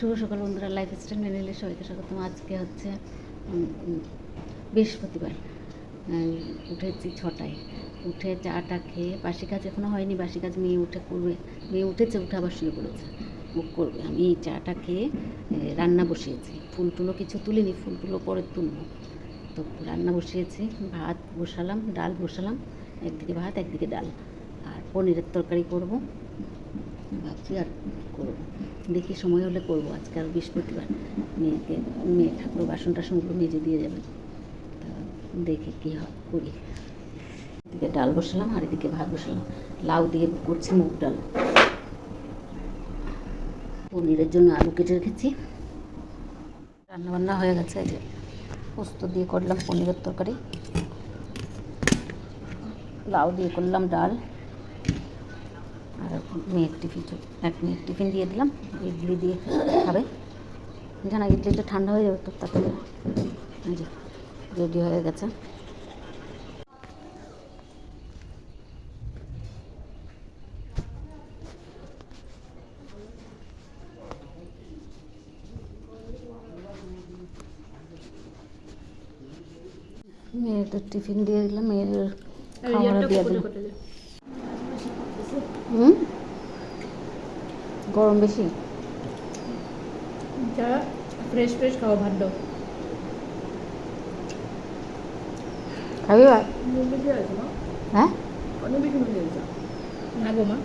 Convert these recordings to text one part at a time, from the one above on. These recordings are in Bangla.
শুভ সকাল বন্ধুরা লাইফ স্টাইল মেনে সবাইকে স্বাগতম। আজকে হচ্ছে বৃহস্পতিবার। উঠেছি ছটায়। উঠে চাটা খেয়ে, বাসি কাজ এখনও হয়নি, বাসি কাজ মেয়ে উঠে করবে। মেয়ে উঠেছে, উঠে আবার শুয়ে পড়েছে। বুক করবে। আমি চাটা খেয়ে রান্না বসিয়েছি। ফুল টুলো কিছু তুলিনি, ফুল টুলো পরে তুলবো। তো রান্না বসিয়েছি, ভাত বসালাম, ডাল বসালাম, একদিকে ভাত, একদিকে ডাল। আর পনিরের তরকারি করব। ভাবছি আর করব। দেখি সময় হলে করব। আজকে আর বৃহস্পতিবার। মেয়েকে, মেয়ে ঠাকুর বাসন টাসনগুলো মেজে দিয়ে যাবে। তা দেখে কী হয়, করি। এদিকে ডাল বসালাম আর এদিকে ভাত বসালাম। লাউ দিয়ে করছি মুগ ডাল। পনিরের জন্য আলু কেটে রেখেছি। রান্নাবান্না হয়ে গেছে যে পোস্ত দিয়ে করলাম পনিরের তরকারি। লাউ দিয়ে করলাম ডাল। আর মেয়ের টিফিন এক মেয়ের টিফিন দিয়ে দিলাম ইডলি দিয়ে খাবে। জানা ইডলিটা ঠান্ডা হয়ে যাবে তো তাতে যে রেডি হয়ে গেছে। মেয়ের তো টিফিন দিয়ে দিলাম মেয়ের খাবার দিয়ে দিলাম। হুম? গরম বেশি? যা ফ্রেশ ফ্রেশ খাওয়া ভালো। খাবি ভাই? হ্যাঁ? না গো মা।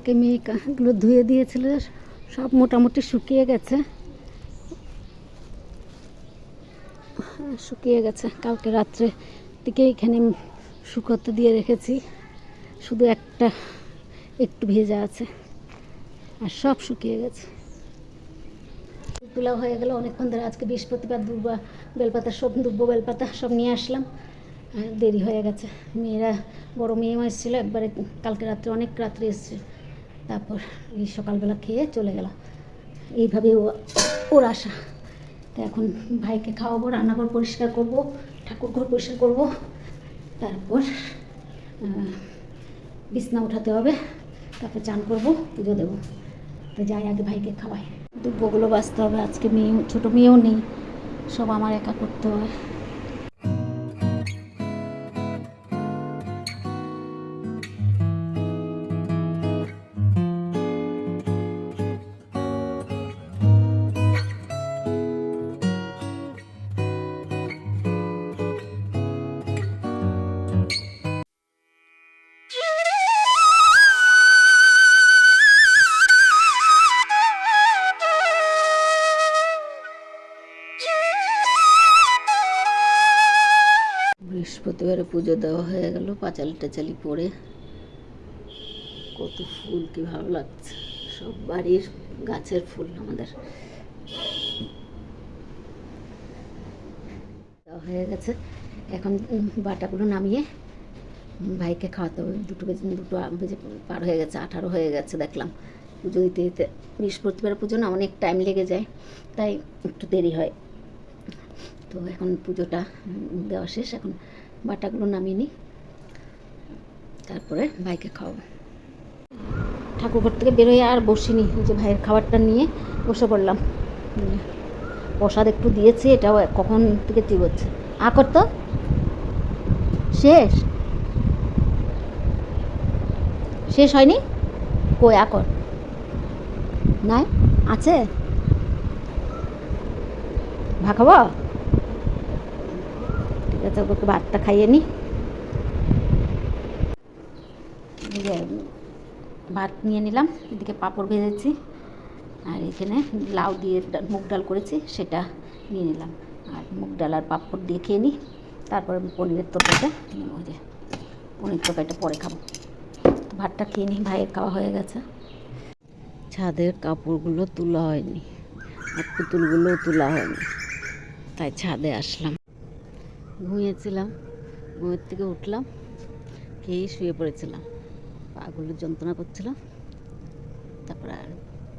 কালকে মেয়ে কাগুলো ধুয়ে দিয়েছিল সব মোটামুটি শুকিয়ে গেছে। হ্যাঁ, শুকিয়ে গেছে। কালকে রাত্রে দিকে এখানে শুকোতে দিয়ে রেখেছি। শুধু একটা একটু ভেজা আছে। আর সব শুকিয়ে গেছে। তোলা হয়ে গেল। অনেকক্ষণ ধরে আজকে বৃহস্পতিবার দুর্বা বেলপাতা সব দুব্ব বেলপাতা সব নিয়ে আসলাম। দেরি হয়ে গেছে। মেয়েরা বড় মেয়েও এসেছিল একবারে কালকে রাত্রে অনেক রাত্রে এসছে তারপর এই সকালবেলা খেয়ে চলে গেল এইভাবে ওর আশা। তো এখন ভাইকে খাওয়াবো, রান্নাঘর পরিষ্কার করব ঠাকুর ঘর পরিষ্কার করব। তারপর বিছনা উঠাতে হবে, তারপর চান করব, পুজো দেবো। তো যাই, আগে ভাইকে খাওয়াই। দুব্বগুলো বাঁচতে হবে, আজকে মেয়ে ছোটো মেয়েও নেই। সব আমার একা করতে হবে বৃহস্পতিবারে পুজো দেওয়া হয়ে গেল, পাঁচালি টাচালি পরে। কত ফুল, কি ভালো লাগছে। সব বাড়ির গাছের ফুল আমাদের। হয়ে গেছে। এখন বাটাগুলো নামিয়ে ভাইকে খাওয়াতে হবে। দুটো বেজে দুটো বেজে পার হয়ে গেছে, আঠারো হয়ে গেছে দেখলাম। পুজো দিতে দিতে বৃহস্পতিবার পুজো না, অনেক টাইম লেগে যায়, তাই একটু দেরি হয়। তো এখন পুজোটা দেওয়া শেষ। এখন বাটাগুলো নামিয়ে নিই। তারপরে ভাইকে খাওয়াবো। ঠাকুরঘর থেকে বেরোয় আর বসিনি যে ভাইয়ের খাবারটা নিয়ে বসে পড়লাম। প্রসাদ একটু দিয়েছি, এটাও কখন থেকে চিবোচ্ছে আ করতো শেষ? শেষ হয়নি? কই আকর নাই? আছে? ভা ওকে ভাতটা খাইয়ে নি। যে ভাত নিয়ে নিলাম, এদিকে পাঁপড় ভেজেছি, আর এখানে লাউ দিয়ে মুগ ডাল করেছি, সেটা নিয়ে নিলাম। আর মুগ ডাল আর পাঁপড় দিয়ে খেয়ে নিই তারপরে পনিরের তরকারিটা নেব যে পনির তরকারিটা পরে খাব। তো ভাতটা খেয়ে নিই ভাইয়ের খাওয়া হয়ে গেছে। ছাদের কাপড়গুলো তোলা হয়নি, আর পুতুলগুলোও তোলা হয়নি, তাই ছাদে আসলাম। ঘুমিয়েছিলাম ঘুমের থেকে উঠলাম খেয়েই শুয়ে পড়েছিলাম। পাগুলো যন্ত্রণা করছিলাম। তারপরে আর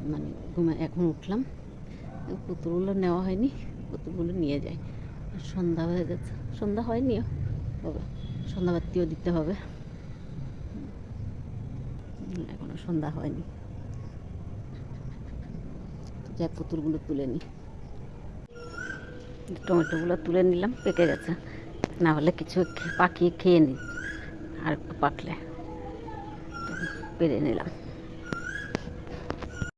মানে ঘুমে এখন উঠলাম। পুতুলগুলো নেওয়া হয়নি পুতুলগুলো নিয়ে যাই। সন্ধ্যা হয়ে গেছে। সন্ধ্যা হয়নিও বাবা সন্ধ্যাবাতিও দিতে হবে। হুম, এখনও সন্ধ্যা হয়নি। যাই পুতুলগুলো তুলে নিই। টমেটোগুলো তুলে নিলাম, পেকে গেছে। না হলে কিছু পাকিয়ে খেয়ে নিই আর একটু পাকলে। পেরে নিলাম।